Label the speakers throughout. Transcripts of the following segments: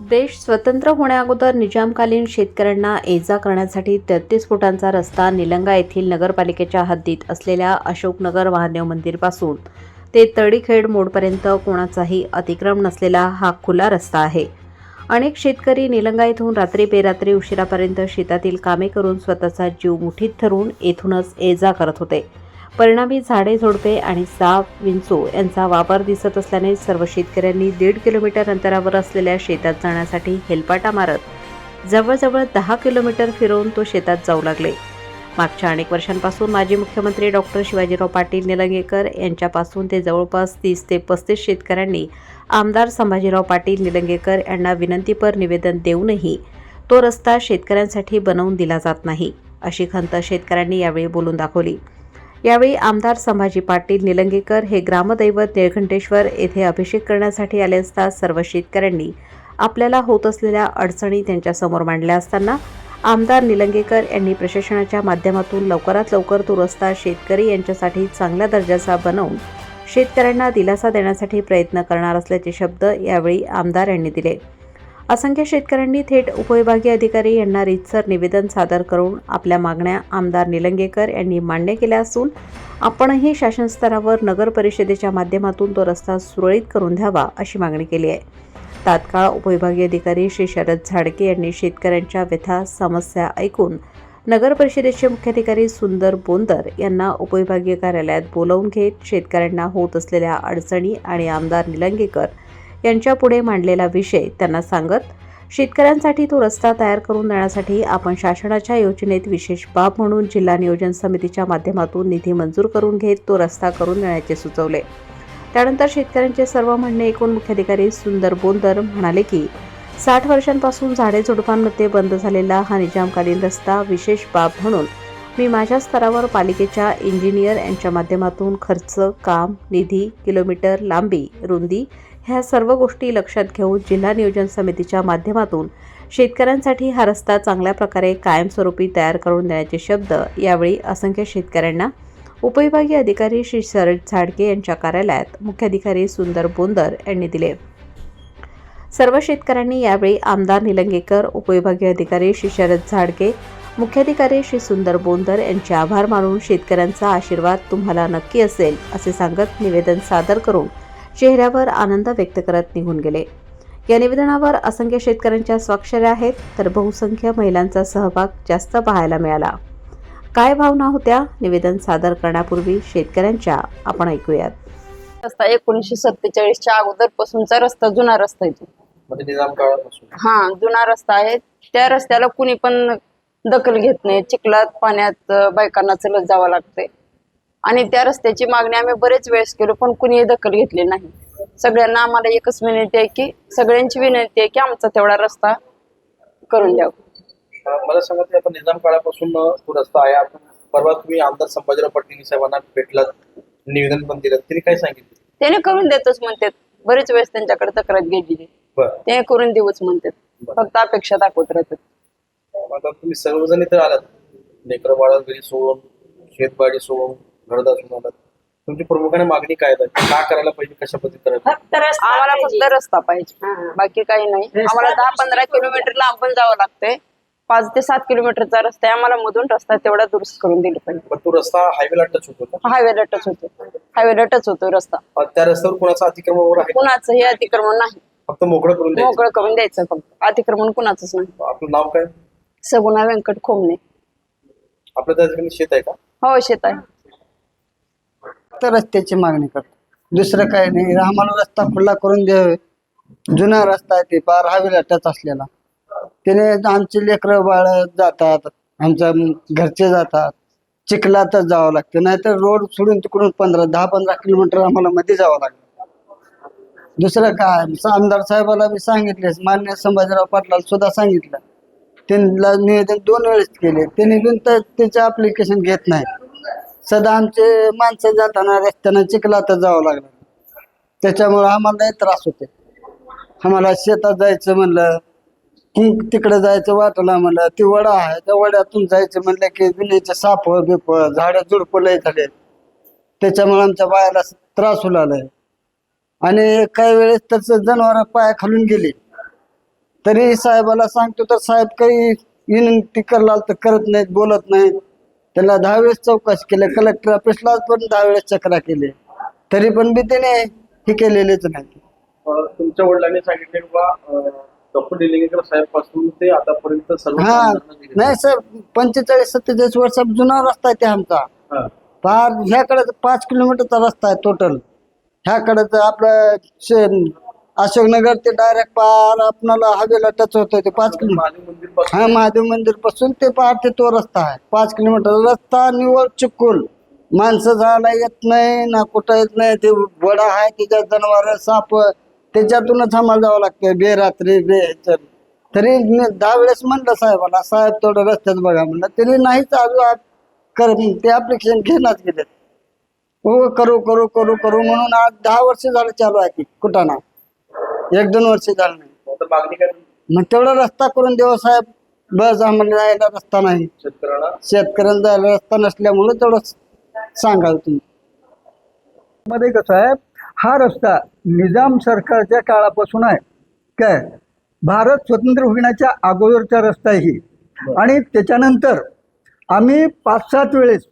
Speaker 1: देश स्वतंत्र होण्याअगोदर निजामकालीन शेतकऱ्यांना ये जा करण्यासाठी तेहतीस फुटांचा रस्ता निलंगा येथील नगरपालिकेच्या हद्दीत असलेल्या अशोकनगर महादेव मंदिरपासून. ते तळीखेड मोडपर्यंत कोणाचाही अतिक्रम नसलेला हा खुला रस्ता आहे. अनेक शेतकरी निलंगा येथून रात्री बेरात्री उशिरापर्यंत शेतातील कामे करून स्वतःचा जीव मुठीत धरून येथूनच ये जा करत होते. परिणामी झाडे झोडपे आणि साप विंचू यांचा वापर दिसत असल्याने सर्व शेतकऱ्यांनी दीड किलोमीटर अंतरावर असलेल्या शेतात जाण्यासाठी हेलपाटा मारत जवळजवळ दहा किलोमीटर फिरवून तो शेतात जाऊ लागले. मागच्या अनेक वर्षांपासून माजी मुख्यमंत्री डॉक्टर शिवाजीराव पाटील निलंगेकर यांच्यापासून ते जवळपास तीस ते पस्तीस शेतकऱ्यांनी आमदार संभाजीराव पाटील निलंगेकर यांना विनंतीपर निवेदन देऊनही तो रस्ता शेतकऱ्यांसाठी बनवून दिला जात नाही अशी खंत शेतकऱ्यांनी यावेळी बोलून दाखवली. यावेळी आमदार संभाजी पाटील निलंगेकर हे ग्रामदैवत निळघंटेश्वर येथे अभिषेक करण्यासाठी आले असता सर्व शेतकऱ्यांनी आपल्याला होत असलेल्या अडचणी त्यांच्यासमोर मांडल्या असताना आमदार निलंगेकर यांनी प्रशासनाच्या माध्यमातून लवकरात लवकर तो रस्ता शेतकरी यांच्यासाठी चांगल्या दर्जाचा बनवून शेतकऱ्यांना दिलासा देण्यासाठी प्रयत्न करणार असल्याचे शब्द यावेळी आमदार यांनी दिले. असंख्य शेतकऱ्यांनी थेट उपविभागीय अधिकारी यांना रीतसर निवेदन सादर करून आपल्या मागण्या आमदार निलंगेकर यांनी मान्य केल्या असून आपणही शासन स्तरावर नगर परिषदेच्या माध्यमातून तो रस्ता सुरळीत करून द्यावा अशी मागणी केली आहे. तात्काळ उपविभागीय अधिकारी श्री शरद झाडके यांनी शेतकऱ्यांच्या व्यथा समस्या ऐकून नगर परिषदेचे मुख्याधिकारी सुंदर बोंदर यांना उपविभागीय कार्यालयात बोलावून घेत शेतकऱ्यांना होत असलेल्या अडचणी आणि आमदार निलंगेकर यांच्या पुढे मांडलेला विषय त्यांना सांगत शेतकऱ्यांसाठी तो रस्ता तयार करून देण्यासाठी आपण शासनाच्या योजनेत विशेष बाब म्हणून जिल्हा नियोजन समितीच्या माध्यमातून निधी मंजूर करून घेत तो रस्ता करून देण्याचे सुचवले. त्यानंतर शेतकऱ्यांचे सर्व म्हणणे ऐकून मुख्याधिकारी सुंदर बोंदर म्हणाले की साठ वर्षांपासून झाडे झुडपांमध्ये बंद झालेला हा निजामकालीन रस्ता विशेष बाब म्हणून मी माझ्या स्तरावर पालिकेच्या इंजिनियर यांच्या माध्यमातून खर्च काम निधी किलोमीटर लांबी रुंदी ह्या सर्व गोष्टी लक्षात घेऊन जिल्हा नियोजन समितीच्या माध्यमातून शेतकऱ्यांसाठी हा रस्ता चांगल्या प्रकारे कायमस्वरूपी तयार करून देण्याचे शब्द यावेळी असंख्य शेतकऱ्यांना उपविभागीय अधिकारी श्री शरद झाडके यांच्या कार्यालयात मुख्याधिकारी सुंदर बोंदर यांनी दिले. सर्व शेतकऱ्यांनी यावेळी आमदार निलंगेकर उपविभागीय अधिकारी श्री शरद झाडके मुख्याधिकारी श्री सुंदर बोंदर यांचे आभार मानून शेतकऱ्यांचा आशीर्वाद तुम्हाला नक्की असेल असे सांगत निवेदन सादर करून चेहऱ्यावर आनंद व्यक्त करत निघून गेले. या निवेदनावर असंख्य शेतकऱ्यांच्या स्वाक्षऱ्या आहेत तर बहुसंख्य महिलांचा सहभाग जास्त पाहायला मिळाला. काय भावना होत्या? निवेदन सादर करण्यापूर्वी शेतकऱ्यांच्या आपण ऐकूयात.
Speaker 2: रस्ता एकोणीसशे सत्तेचाळीसच्या अगोदरपासूनचा रस्ता जुना रस्ता आहे
Speaker 3: म्हणजे
Speaker 2: हा जुना रस्ता आहे. त्या रस्त्याला कुणी पण दखल घेत नाही. चिखलात पाण्यात बायकांना चलत जावं लागतंय. आणि त्या रस्त्याची मागणी आम्ही बरेच वेळेस केलो पण कुणीही दखल घेतली नाही. सगळ्यांना आम्हाला एकच विनंती आहे की सगळ्यांची विनंती आहे की आमचा तेवढा रस्ता करून द्यावा.
Speaker 3: अं, मला सांगा की आता निजाम काळापासून तो रस्ता आहे. आपण परवा तुम्ही आमदार संभाजीराव पाटील साहेबांना भेटलात निवेदन पण दिलं. त्यांनी काय सांगितलं?
Speaker 2: त्याने करून देतच म्हणतात. बरेच वेळेस त्यांच्याकडे तक्रार गेलेली
Speaker 3: बरं.
Speaker 2: ते करून देऊच म्हणतात. फक्त अपेक्षा दाखवत राहतात.
Speaker 3: तुम्ही सर्वजण इथे आलात. लेकर बाळा घरी सोडून शेतबाडी सोडून तुमची प्रमुखाने मागणी काय आहे? का करायला पाहिजे? कशा पद्धती करायला?
Speaker 2: आम्हाला फक्त रस्ता पाहिजे. बाकी काही नाही. आम्हाला दहा पंधरा किलोमीटर लांब पण जावं लागतंय. पाच ते सात किलोमीटरचा रस्ता आहे. आम्हाला मधून रस्ता तेवढा दुरुस्त करून दिला पाहिजे.
Speaker 3: पण तो रस्ता हायवेला टच होतो का?
Speaker 2: हायवेला टच होतो. हायवेला टच होतो रस्ता.
Speaker 3: अं, त्या रस्त्यावर कोणाचं अतिक्रमण वगैरे आहे? का?
Speaker 2: कुणाचं हे अतिक्रमण नाही.
Speaker 3: फक्त मोकळं करून द्यायचं.
Speaker 2: मोकळं करून द्यायचं फक्त. अतिक्रमण कुणाचंच नाही.
Speaker 3: आपलं नाव काय?
Speaker 2: सगुणा व्यंकट खोमणे.
Speaker 3: आपलं त्या ठिकाणी शेत आहे का?
Speaker 2: हो शेत आहे.
Speaker 4: फक्त रस्त्याची मागणी करतो. दुसरं काही नाही. आम्हाला रस्ता खुला करून द्यावे. जुना रस्ता आहे ते पार हवेला टच असलेला. त्याने आमचे लेकरं बाळ जातात आमच्या घरचे जातात. चिखलातच जावं लागतं. नाहीतर रोड सोडून तिकडून पंधरा दहा पंधरा किलोमीटर आम्हाला मध्ये जावं लागतं. दुसरं काय? आमदार साहेबाला मी सांगितले मान्य संभाजीराव पाटलाला सुद्धा सांगितलं. त्यांना निवेदन दोन वेळेस केले. त्यांनी पण तर त्याचे अप्लिकेशन घेत नाही सदा आमचे माणसं जाताना रस्त्यानं चिखलातच जावं लागलं. त्याच्यामुळं आम्हाला लय त्रास होते आम्हाला शेतात जायचं म्हणलं की तिकडे जायचं वाटलं म्हणलं ती वडा आहे त्या वड्यातून जायचं म्हणलं की विण्याचे साप बिप झाडं झुडपं लय झाले. त्याच्यामुळे आमच्या बायाला त्रास होऊ लागलाय. आणि काही वेळेस त्याच जनावर पाया खालून गेली. तरी साहेबाला सांगतो तर साहेब काही विनंती करला तर करत नाहीत बोलत नाहीत. त्याला दहा वेळेस चौकशी केली. कलेक्टर ऑफिसला पण दहा वेळेस चक्रा केले. तरी पण बी त्याने हे केलेलेच नाही.
Speaker 3: तुमच्या वडिलांनी सांगितले बा डॉक्टर निलंगेकर साहेबपासून ते आतापर्यंत सर्व
Speaker 4: हा. नाही सर पंचेचाळीस सत्तेचाळीस वर्षात जुना रस्ता आहे ते आमचा.
Speaker 3: हा.
Speaker 4: ह्याकडे पाच किलोमीटरचा रस्ता आहे टोटल ह्याकडे आपलं अशोकनगर ते डायरेक्ट पार आपणाला हवेला टच होतं ते पाच किलोमीटर हा महादेव मंदिरपासून ते पार ते तो रस्ता आहे. पाच किलोमीटर. रस्ता निवळ चिकुल माणसं जायला येत नाही ना कुठं येत नाही. ते वडा आहे त्याच्यात जनावर साप त्याच्यातूनच आम्हाला जावं लागतं बेरात्री बे. तरी मी दहा वेळेस म्हणलं साहेबाला साहेब थोडं रस्त्यात बघा म्हणलं. तरी नाहीच अजून कर ते अप्लिकेशन घेण्याच गेले हो करू करू करू करू म्हणून आज दहा वर्ष झालं चालू आहे ती कुठाना एक दोन वर्ष झालं नाही.
Speaker 3: आता मागणी काय तुमची?
Speaker 4: मग तेवढा रस्ता करून देवा साहेब. बस आम्हाला जायला रस्ता नाही.
Speaker 3: शेतकऱ्यांना?
Speaker 4: शेतकऱ्यांना जायला रस्ता नसल्यामुळे तेवढं सांगाल तुम्ही.
Speaker 5: मध्ये कसं आहे हा रस्ता निजाम सरकारच्या काळापासून आहे. काय? भारत स्वतंत्र होण्याच्या अगोदरचा रस्ता आहे ही. आणि त्याच्यानंतर आम्ही पाच सात वेळेस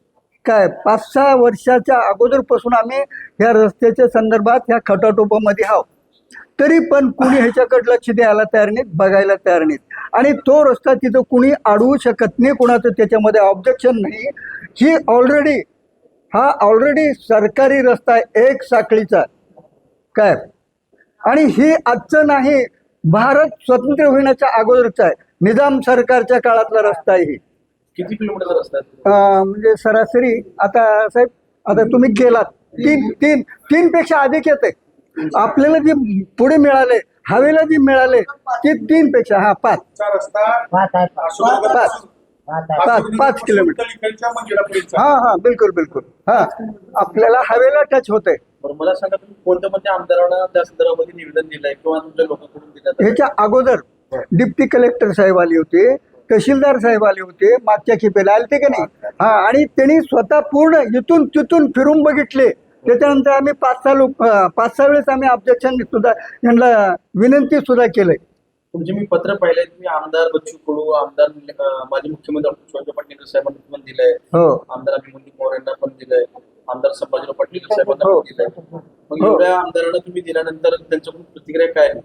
Speaker 5: काय? पाच सहा वर्षाच्या अगोदरपासून आम्ही ह्या रस्त्याच्या संदर्भात ह्या खटाटोपामध्ये आहोत. तरी पण कुणी ह्याच्याकडे लक्ष द्यायला तयार नाहीत बघायला तयार नाहीत. आणि तो रस्ता तिथं कुणी अडवू शकत नाही कुणाचं त्याच्यामध्ये ऑब्जेक्शन नाही. ही ऑलरेडी हा ऑलरेडी सरकारी रस्ता आहे एक साखळीचा. काय? आणि ही आजचं नाही भारत स्वतंत्र होण्याच्या अगोदरचा आहे. निजाम सरकारच्या काळातला रस्ता आहे ही.
Speaker 3: किती किलोमीटरचा रस्ता
Speaker 5: म्हणजे सरासरी आता साहेब आता तुम्ही गेलात तीन तीन तीन पेक्षा अधिक येते आपल्याला जे पुढे मिळाले हवेला जे मिळाले ते तीन पेक्षा हा पाच. पाच. पाच पाच किलोमीटर. हा हा बिलकुल बिलकुल. हा आपल्याला हवेला टच होते
Speaker 3: मला सांगा तुम्ही कोणत्या कोणत्या आमदारांना त्या संदर्भामध्ये निवेदन दिलंय किंवा तुमच्या लोकांकडून दिलं
Speaker 5: ह्याच्या अगोदर डिप्टी कलेक्टर साहेब आले होते तहसीलदार साहेब आले होते मागच्या खेपेला आले ते की नाही? हा आणि त्यांनी स्वतः पूर्ण इथून तिथून फिरून बघितले. त्याच्यानंतर आम्ही पाच सहा लोक पाच सहा वेळेस आम्ही ऑब्जेक्शन सुद्धा यांना विनंती सुद्धा केलंय.
Speaker 3: तुमचे मी पत्र पाहिलंय तुम्ही आमदार बच्चू कडू आमदार माजी मुख्यमंत्री शिवाजी पाटील साहेबांना पण दिलंय.
Speaker 5: हो.
Speaker 3: आमदार अभिमन्यू पवार यांना पण दिलंय. आमदार संभाजीराव पाटील साहेबांना
Speaker 5: हो.
Speaker 3: पण दिलंय. मग
Speaker 5: हो.
Speaker 3: एवढ्या आमदारांना तुम्ही दिल्यानंतर त्यांच्याकडून प्रतिक्रिया काय आहे?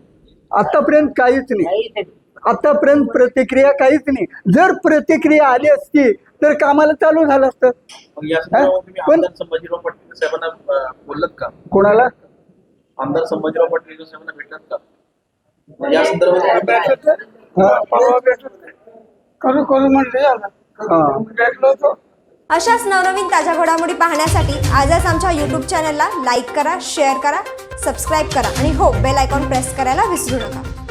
Speaker 5: आतापर्यंत काहीच नाही. आतापर्यंत प्रतिक्रिया काहीच नाही. जर प्रतिक्रिया आली असती तर कामाला चालू झालं असतं. पण-
Speaker 3: संभाजीराव पाटील साहेबांना का?
Speaker 5: कोणाला?
Speaker 3: आमदार संभाजीराव पाटील साहेबांना का? या संदर्भात
Speaker 4: करू करू म्हणले
Speaker 5: हा.
Speaker 6: अशाच नवनवीन ताज्या घडामोडी पाहण्यासाठी आजच आमच्या यूट्यूब चॅनलला लाईक करा शेअर करा सबस्क्राईब करा. आणि हो बेल आयकॉन प्रेस करायला विसरू नका.